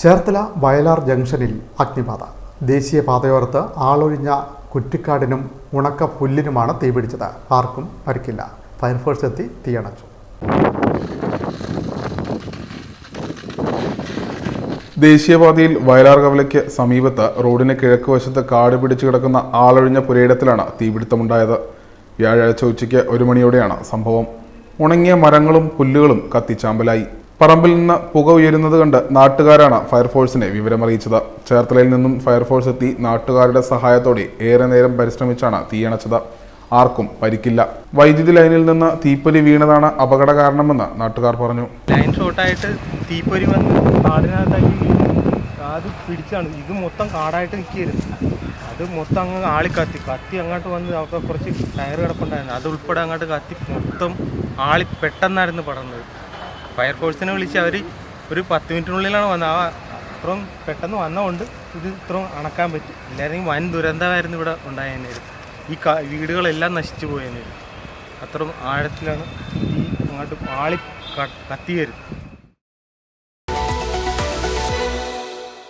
ചേർത്തല വയലാർ ജംഗ്ഷനിൽ അഗ്നിബാധ. ദേശീയപാതയോരത്ത് ആളൊഴിഞ്ഞ കുറ്റിക്കാടിനും ഉണക്ക പുല്ലിനുമാണ് തീപിടിച്ചത്. ആർക്കും പരിക്കില്ല. ഫയർഫോഴ്സ് എത്തി തീയണച്ചു. ദേശീയപാതയിൽ വയലാർ കവലയ്ക്ക് സമീപത്ത് റോഡിന് കിഴക്ക് വശത്ത് കാട് പിടിച്ചു കിടക്കുന്ന ആളൊഴിഞ്ഞ പുരയിടത്തിലാണ് തീപിടുത്തമുണ്ടായത്. വ്യാഴാഴ്ച ഉച്ചയ്ക്ക് ഒരു മണിയോടെയാണ് സംഭവം. ഉണങ്ങിയ മരങ്ങളും പുല്ലുകളും കത്തിച്ചാമ്പലായി. പറമ്പിൽ നിന്ന് പുക ഉയരുന്നത് കണ്ട് നാട്ടുകാരാണ് ഫയർഫോഴ്സിനെ വിവരമറിയിച്ചത്. ചേർത്തലയിൽ നിന്നും ഫയർഫോഴ്സ് എത്തി നാട്ടുകാരുടെ സഹായത്തോടെ ഏറെ നേരം പരിശ്രമിച്ചാണ് തീയണച്ചത്. ആർക്കും പരിക്കില്ല. വൈദ്യുതി ലൈനിൽ നിന്ന് തീപ്പൊരി വീണതാണ് അപകട കാരണമെന്ന് നാട്ടുകാർ പറഞ്ഞു. ലൈൻ ഷോട്ടായിട്ട് തീപ്പൊരി വന്ന് കാടിനകത്താക്കി അത് പിടിച്ചാണ്. ഇത് മൊത്തം കാടായിട്ട് നിൽക്കുകയായിരുന്നു. അത് മൊത്തം അങ്ങ് ആളി കത്തി കത്തി അങ്ങോട്ട് വന്ന് അവിടെ കുറച്ച് ടയർ കിടപ്പുണ്ടായിരുന്നു. അത് ഉൾപ്പെടെ അങ്ങോട്ട് കത്തി മൊത്തം ആളി പെട്ടെന്നായിരുന്നു പടർന്നത്. ഫയർഫോഴ്സിനെ വിളിച്ച് അവർ ഒരു പത്ത് മിനിറ്റിനുള്ളിലാണ് വന്നത്. ആ അത്രയും പെട്ടെന്ന് വന്നതുകൊണ്ട് ഇത് ഇത്രയും അണക്കാൻ പറ്റി. ഇല്ലായിരുന്നെങ്കിൽ വൻ ദുരന്തമായിരുന്നു ഇവിടെ ഉണ്ടായതിനായിരുന്നു ഈ ക വീടുകളെല്ലാം നശിച്ചു പോയതിനായിരുന്നു അത്രയും ആഴത്തിലാണ് ഈ അങ്ങോട്ട് ആളി ക- കത്തി വരുന്നത്